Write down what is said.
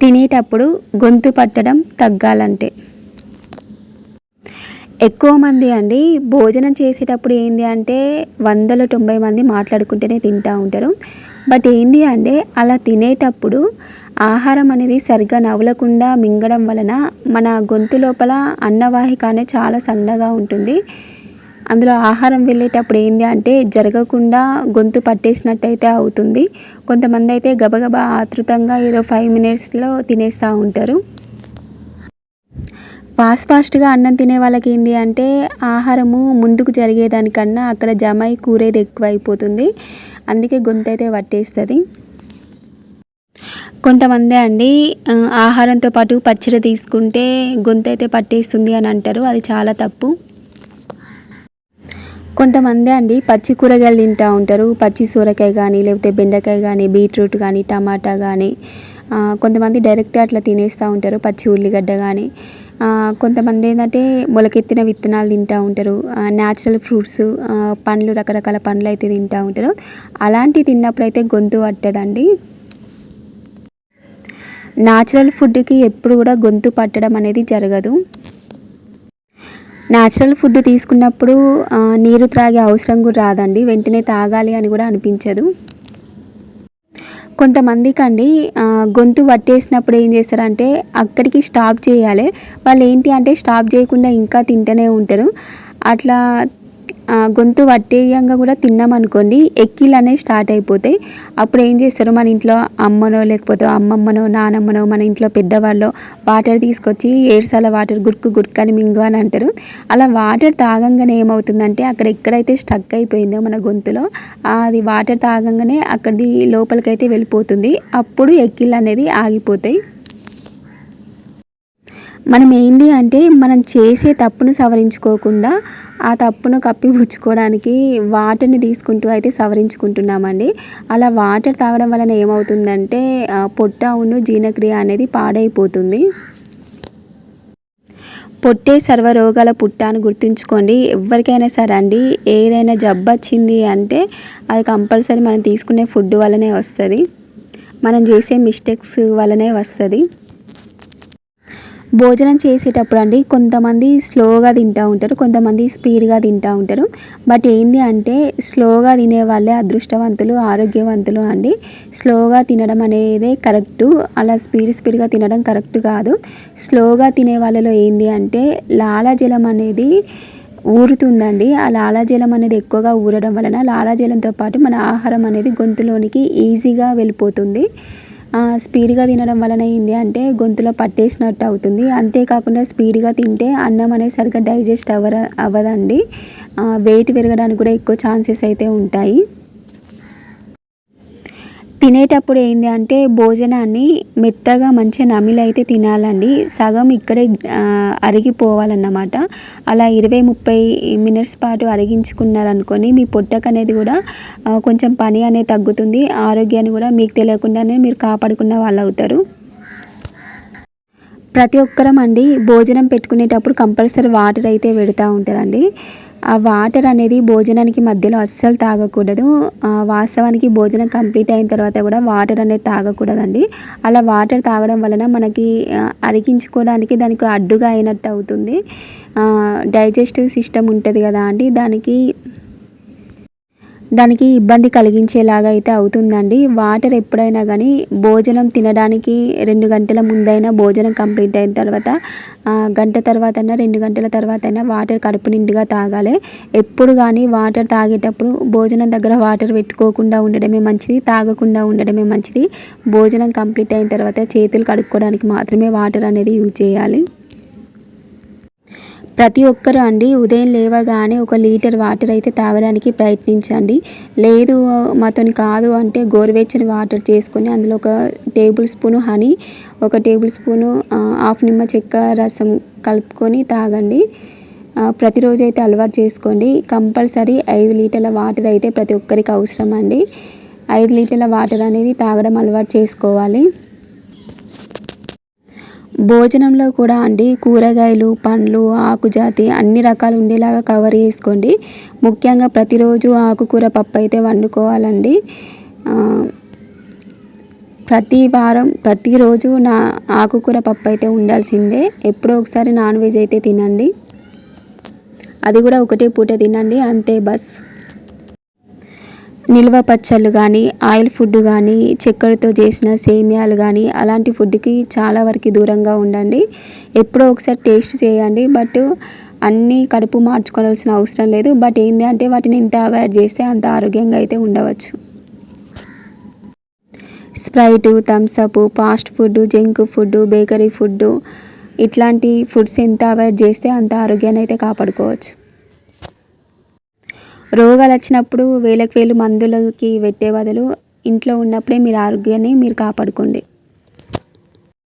తినేటప్పుడు గొంతు పట్టడం తగ్గాలంటే. ఎక్కువ మంది అండి భోజనం చేసేటప్పుడు ఏంది అంటే వందల తొంభై మంది మాట్లాడుకుంటూనే తింటూ ఉంటారు. బట్ ఏంది అంటే అలా తినేటప్పుడు ఆహారం అనేది సరిగ్గా నవ్వలకుండా మింగడం వలన మన గొంతు లోపల అన్నవాహిక అనేది చాలా సన్నగా ఉంటుంది. అందులో ఆహారం వెళ్ళేటప్పుడు ఏంది అంటే జరగకుండా గొంతు పట్టేసినట్టయితే అవుతుంది. కొంతమంది అయితే గబగబా ఆతృతంగా ఏదో ఫైవ్ మినిట్స్లో తినేస్తూ ఉంటారు. ఫాస్ట్ ఫాస్ట్గా అన్నం తినే వాళ్ళకి ఏంటి అంటే ఆహారము ముందుకు జరిగేదానికన్నా అక్కడ జమ అయి కూరేది ఎక్కువ అయిపోతుంది అందుకే గొంతు అయితే పట్టేస్తుంది. కొంతమంది అండి ఆహారంతో పాటు పచ్చడి తీసుకుంటే గొంతు అయితే పట్టేస్తుంది అని అంటారు. అది చాలా తప్పు. కొంతమంది అండి పచ్చి కూరగాయలు తింటూ ఉంటారు. పచ్చి సొరకాయ కానీ లేకపోతే బెండకాయ కానీ బీట్రూట్ కానీ టమాటా కానీ కొంతమంది డైరెక్ట్ అట్లా తినేస్తూ ఉంటారు. పచ్చి ఉల్లిగడ్డ కానీ కొంతమంది ఏంటంటే మొలకెత్తిన విత్తనాలు తింటూ ఉంటారు. న్యాచురల్ ఫ్రూట్స్ పండ్లు రకరకాల పండ్లు అయితే తింటూ ఉంటారు. అలాంటివి తిన్నప్పుడు అయితే గొంతు పట్టదండి. న్యాచురల్ ఫుడ్కి ఎప్పుడు కూడా గొంతు పట్టడం అనేది జరగదు. న్యాచురల్ ఫుడ్ తీసుకున్నప్పుడు నీరు త్రాగే అవసరం కూడా రాదండి. వెంటనే తాగాలి అని కూడా అనిపించదు. కొంతమందికి అండి గొంతు పట్టేసినప్పుడు ఏం చేస్తారంటే అక్కడికి స్టాప్ చేయాలి. వాళ్ళు ఏంటి అంటే స్టాప్ చేయకుండా ఇంకా తింటూనే ఉంటారు. అట్లా గొంతు పట్టేయంగా కూడా తిన్నామనుకోండి ఎక్కిలు అనేవి స్టార్ట్ అయిపోతాయి. అప్పుడు ఏం చేస్తారు? మన ఇంట్లో అమ్మనో లేకపోతే అమ్మమ్మనో నానమ్మనో మన ఇంట్లో పెద్దవాళ్ళు వాటర్ తీసుకొచ్చి ఏడుసాల వాటర్ గుర్కు గుర్కు అని మింగు అని అంటారు. అలా వాటర్ తాగంగానే ఏమవుతుందంటే అక్కడ ఎక్కడైతే స్టక్ అయిపోయిందో మన గొంతులో అది వాటర్ తాగంగానే అక్కడి లోపలికైతే వెళ్ళిపోతుంది. అప్పుడు ఎక్కిళ్ళు అనేది ఆగిపోతాయి. మనం ఏంది అంటే మనం చేసే తప్పును సవరించుకోకుండా ఆ తప్పును కప్పిపుచ్చుకోవడానికి వాటర్ని తీసుకుంటూ అయితే సవరించుకుంటున్నామండి. అలా వాటర్ తాగడం వలన ఏమవుతుందంటే పొట్ట ఉండు జీర్ణక్రియ అనేది పాడైపోతుంది. పొట్టే సర్వరోగాల పుట్ట అని గుర్తుంచుకోండి. ఎవరికైనా సరే అండి ఏదైనా జబ్బు వచ్చింది అంటే అది కంపల్సరీ మనం తీసుకునే ఫుడ్ వల్లనే వస్తుంది. మనం చేసే మిస్టేక్స్ వల్లనే వస్తుంది. భోజనం చేసేటప్పుడు అండి కొంతమంది స్లోగా తింటూ ఉంటారు కొంతమంది స్పీడ్గా తింటూ ఉంటారు. బట్ ఏంది అంటే స్లోగా తినే వాళ్ళే అదృష్టవంతులు ఆరోగ్యవంతులు అండి. స్లోగా తినడం అనేది కరెక్టు అలా స్పీడ్ స్పీడ్గా తినడం కరెక్ట్ కాదు. స్లోగా తినే వాళ్ళలో ఏంది అంటే లాలాజలం అనేది ఊరుతుందండి. ఆ లాలాజలం అనేది ఎక్కువగా ఊరడం వలన లాలాజలంతో పాటు మన ఆహారం అనేది గొంతులోనికి ఈజీగా వెళ్ళిపోతుంది. స్పీడ్గా తినడం వలన ఏంటి అంటే గొంతులో పట్టేసినట్టు అవుతుంది. అంతేకాకుండా స్పీడ్గా తింటే అన్నం అనేది సరిగ్గా డైజెస్ట్ అవ్వర అవ్వదండి. వెయిట్ పెరగడానికి కూడా ఎక్కువ ఛాన్సెస్ అయితే ఉంటాయి. తినేటప్పుడు ఏంటి అంటే భోజనాన్ని మెత్తగా మంచిగా నమిలి అయితే తినాలండి. సగం ఇక్కడే అరిగిపోవాలన్నమాట. అలా ఇరవై ముప్పై మినిట్స్ పాటు అరిగించుకున్నారనుకొని మీ పొట్టకు అనేది కూడా కొంచెం పని అనేది తగ్గుతుంది. ఆరోగ్యాన్ని కూడా మీకు తెలియకుండానే మీరు కాపాడుకున్న వాళ్ళు అవుతారు. ప్రతి ఒక్కరం అండి భోజనం పెట్టుకునేటప్పుడు కంపల్సరీ వాటర్ అయితే పెడతా ఉంటారండి. ఆ వాటర్ అనేది భోజనానికి మధ్యలో అస్సలు తాగకూడదు. వాస్తవానికి భోజనం కంప్లీట్ అయిన తర్వాత కూడా వాటర్ అనేది తాగకూడదండి. అలా వాటర్ తాగడం వలన మనకి అరిగించుకోవడానికి దానికి అడ్డుగా అయినట్టు అవుతుంది. డైజెస్టివ్ సిస్టమ్ ఉంటుంది కదా అండి. దానికి దానికి ఇబ్బంది కలిగించేలాగా అయితే అవుతుందండి. వాటర్ ఎప్పుడైనా కానీ భోజనం తినడానికి రెండు గంటల ముందైనా భోజనం కంప్లీట్ అయిన తర్వాత గంట తర్వాత అయినా రెండు గంటల తర్వాత అయినా వాటర్ కడుపు నిండుగా తాగాలి. ఎప్పుడు కానీ వాటర్ తాగేటప్పుడు భోజనం దగ్గర వాటర్ పెట్టుకోకుండా ఉండడమే మంచిది తాగకుండా ఉండడమే మంచిది. భోజనం కంప్లీట్ అయిన తర్వాత చేతులు కడుక్కోవడానికి మాత్రమే వాటర్ అనేది యూజ్ చేయాలి. ప్రతి ఒక్కరు అండి ఉదయం లేవగానే ఒక లీటర్ వాటర్ అయితే తాగడానికి ప్రయత్నించండి. లేదు మాతోని కాదు అంటే గోరువెచ్చని వాటర్ చేసుకొని అందులో ఒక టేబుల్ స్పూను హనీ ఒక టేబుల్ స్పూను హాఫ్ నిమ్మ చెక్క రసం కలుపుకొని తాగండి. ప్రతిరోజు అయితే అలవాటు చేసుకోండి. కంపల్సరీ ఐదు లీటర్ల వాటర్ అయితే ప్రతి ఒక్కరికి అవసరం అండి. ఐదు లీటర్ల వాటర్ అనేది తాగడం అలవాటు చేసుకోవాలి. భోజనంలో కూడా అండి కూరగాయలు పండ్లు ఆకుజాతి అన్ని రకాలు ఉండేలాగా కవర్ చేసుకోండి. ముఖ్యంగా ప్రతిరోజు ఆకుకూర పప్పు అయితే వండుకోవాలండి. ప్రతి వారం ప్రతిరోజు నా ఆకుకూర పప్పు అయితే ఉండాల్సిందే. ఎప్పుడో ఒకసారి నాన్ వెజ్ అయితే తినండి. అది కూడా ఒకటే పూట తినండి. అంతే బస్. నిల్వ పచ్చళ్ళు కానీ ఆయిల్ ఫుడ్ కానీ చక్కెరతో చేసిన సేమియాలు కానీ అలాంటి ఫుడ్కి చాలా వరకు దూరంగా ఉండండి. ఎప్పుడో ఒకసారి టేస్ట్ చేయండి. బట్ అన్నీ కడుపు మార్చుకోవాల్సిన అవసరం లేదు. బట్ ఏంటి అంటే వాటిని ఎంత అవాయిడ్ చేస్తే అంత ఆరోగ్యంగా అయితే ఉండవచ్చు. Sprite Thums Up fast food junk food bakery food ఇట్లాంటి ఫుడ్స్ ఎంత అవాయిడ్ చేస్తే అంత ఆరోగ్యాన్ని అయితే కాపాడుకోవచ్చు. రోగాలు వచ్చినప్పుడు వేలకు వేలు మందులకి పెట్టే బదులు ఇంట్లో ఉన్నప్పుడే మీరు ఆరోగ్యాన్ని మీరు కాపాడుకోండి.